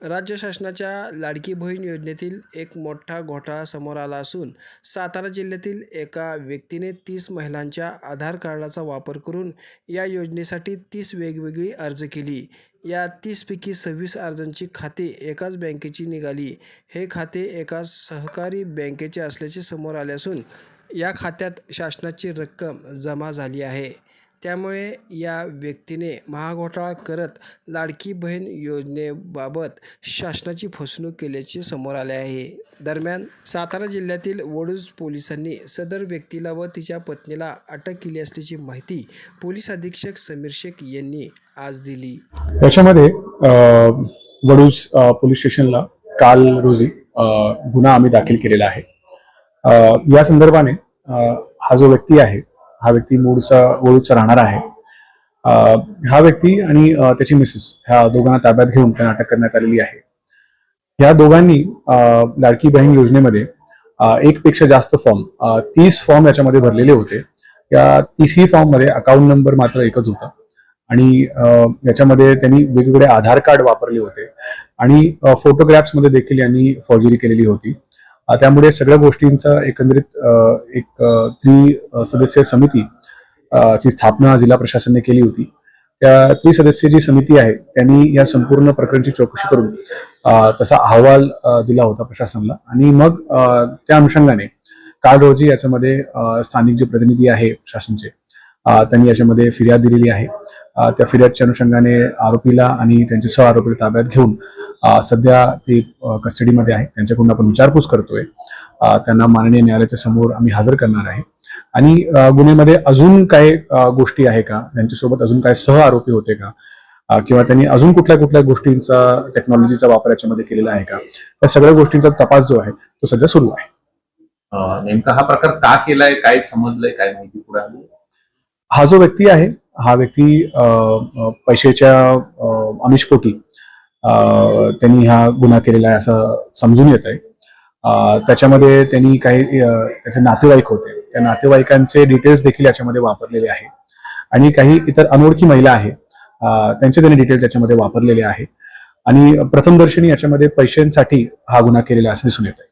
राज्य शासनाच्या लाडकी बहीण योजनेतील एक मोठा घोटाळा समोर आला असून सातारा जिल्ह्यातील एका व्यक्तीने तीस महिलांच्या आधार कार्डाचा वापर करून या योजनेसाठी तीस वेगवेगळी अर्ज केली. या तीसपैकी सव्वीस अर्जांची खाते एकाच बँकेची निघाली. हे खाते एका सहकारी बँकेचे असल्याचे समोर आले असून या खात्यात शासनाची रक्कम जमा झाली आहे. त्यामुळे या व्यक्तीने महाघोटाळा करत लाडकी बहीण योजनेबाबत शासनाची फसवणूक केल्याचे समोर आले आहे. दरम्यान सातारा जिल्ह्यातील वडूज पोलिसांनी सदर व्यक्तीला व तिच्या पत्नीला अटक केली असल्याची माहिती पोलीस अधीक्षक समीर शेख यांनी आज दिली. याच्यामध्ये वडूज पोलीस स्टेशनला काल रोजी गुन्हा आम्ही दाखल केलेला आहे. या संदर्भाने हा जो व्यक्ती आहे हा व्यक्ती मूळचा वळूचा राहणार आहे. हा व्यक्ती आणि त्याची मिसेस ह्या दोघांना ताब्यात घेऊन त्यांना अटक करण्यात आलेली आहे. या दोघांनी लाडकी बहीण योजनेमध्ये एकपेक्षा जास्त फॉर्म तीस फॉर्म याच्यामध्ये भरलेले होते. या तीसही फॉर्ममध्ये अकाउंट नंबर मात्र एकच होता. आणि याच्यामध्ये त्यांनी वेगवेगळे आधार कार्ड वापरले होते. आणि फोटोग्राफ्समध्ये देखील यांनी फौजरी केलेली होती. त्यामुळे सगळ्या गोष्टींचा एकंदरीत एक अ, त्रि सदस्य समिती ची स्थापना जिल्हा प्रशासनाने केली होती. त्या त्रिसदस्य जी समिती आहे त्यांनी या संपूर्ण प्रकरणाची चौकशी करून तसा अहवाल दिला होता प्रशासनाला. आणि मग त्या अनुषंगाने काल रोजी याच्यामध्ये स्थानिक जे प्रतिनिधी आहे शासनचे त्यांनी याच्यामध्ये फिर्याद दिलेली आहे. त्या फिर्यादच्या अनुषंगाने आरोपीला आणि त्यांचे सह आरोपीला ताब्यात घेऊन सध्या ते कस्टडीमध्ये आहे त्यांच्याकडून आपण विचारपूस करतोय. त्यांना माननीय न्यायालयाच्या समोर आम्ही हजर करणार आहे. आणि गुन्ह्यामध्ये अजून काय गोष्टी आहे का? त्यांच्यासोबत अजून काय सह आरोपी होते का? किंवा त्यांनी अजून कुठल्या कुठल्या गोष्टींचा टेक्नॉलॉजीचा वापर याच्यामध्ये केलेला आहे का? त्या सगळ्या गोष्टींचा तपास जो आहे तो सध्या सुरू आहे. नेमका हा प्रकार का केलाय? काय समजलंय? काय माहिती पुढे आली? हा जो व्यक्ती आहे हा व्यक्ती अ, पैशाच्या अमिषपोटी त्यांनी हा गुन्हा केलेला आहे असं समजून येत आहे. त्याच्यामध्ये त्यांनी काही त्याचे नातेवाईक होते. त्या नातेवाईकांचे डिटेल्स देखील याच्यामध्ये वापरलेले आहे. आणि काही इतर अनोळखी महिला आहे त्यांचे त्यांनी डिटेल्स याच्यामध्ये वापरलेले आहे. आणि प्रथमदर्शनी याच्यामध्ये पैशांसाठी हा गुन्हा केलेला असं दिसून येत आहे.